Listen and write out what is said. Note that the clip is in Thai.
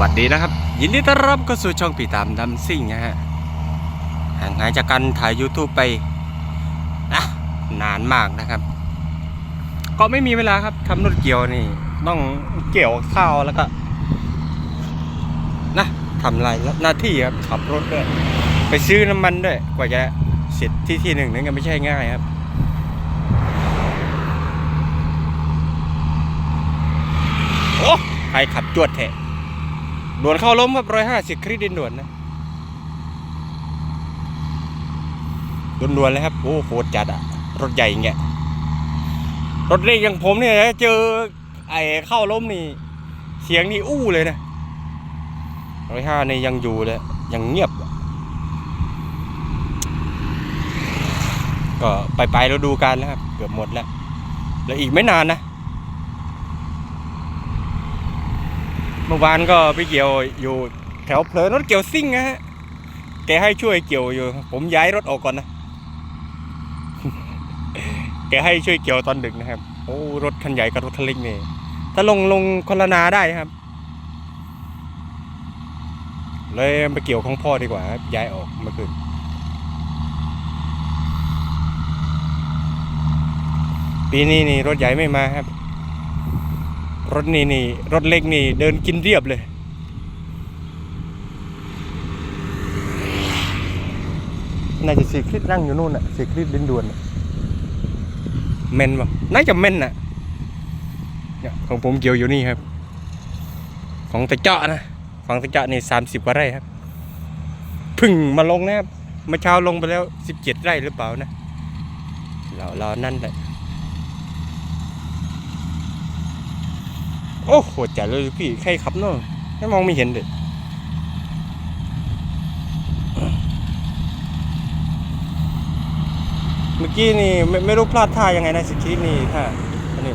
วัสดีนะครับ ยินดีต้อนรับเข้าสู่ช่องปีตามดำซิ่งนะฮะห่างหายจากการถ่าย YouTube ไปนะนานมากนะครับ ก็ไม่มีเวลาครับทำรถเกี่ยวนี่ ต้องเกี่ยวข้าวแล้วก็นะทำอะไรหน้าที่ครับขับรถด้วย ไปซื้อน้ำมันด้วย กว่าจะเสร็จที่ที่หนึ่งนั่นก็ไม่ใช่ง่ายครับโอ้ใครขับจวดแทะ ด่วนเข้าล้มครับร้อยห้าสิบคริสดินด่วนนะด่วนๆเลยครับ โอ้โหจัดอะรถใหญ่ย่างเงี้ยรถเล็กอย่างผมเนี่ยเจอไอ้เข้าล้มนี่ เสียงนี่อู้เลยนะร้อยห้านี่ยังอยู่เลย ยังเงียบ ก็ไปไปเราดูกันแล้วครับ เกือบหมดแล้ว แล้วอีกไม่นานนะ เมื่อวานก็ไปเกี่ยวอยู่แถวเพลินรถเกี่ยวซิ่งนะฮะแกให้ช่วยเกี่ยวอยู่ ผมย้ายรถออกก่อนนะ แกให้ช่วยเกี่ยวตอนดึกนะครับ โอ้รถคันใหญ่กับรถคันเล็กนี่ถ้าลงลงคนละนาได้ครับ เลยไปเกี่ยวของพ่อดีกว่าครับย้ายออกเมื่อคืนปีนี้นี่รถใหญ่ไม่มาครับ รถนี่นี่รถเล็กนี่เดินกินเรียบเลยน่าจะสีคลิปนั่งอยู่นู่นน่ะสีคลิปดินด่วนน่ะเมนป่ะน่าจะเมนน่ะเนี่ยของผมเกี่ยวอยู่นี่ครับ ของตะเจาะนะของตะเจาะนี่สามสิบกว่าไร่ครับเพึ่งมาลงนะครับเมื่อเช้าลงไปแล้วสิบเจ็ดไร่หรือเปล่านะเราเรานั่นแหละ โอ้โหจัดเลยพี่ใครขับเนาะไม่มองไม่เห็นเลยเมื่อกี้นี่ไม่ไม่รู้พลาดท่ายังไงนะสกีนี่ท่าอันนี้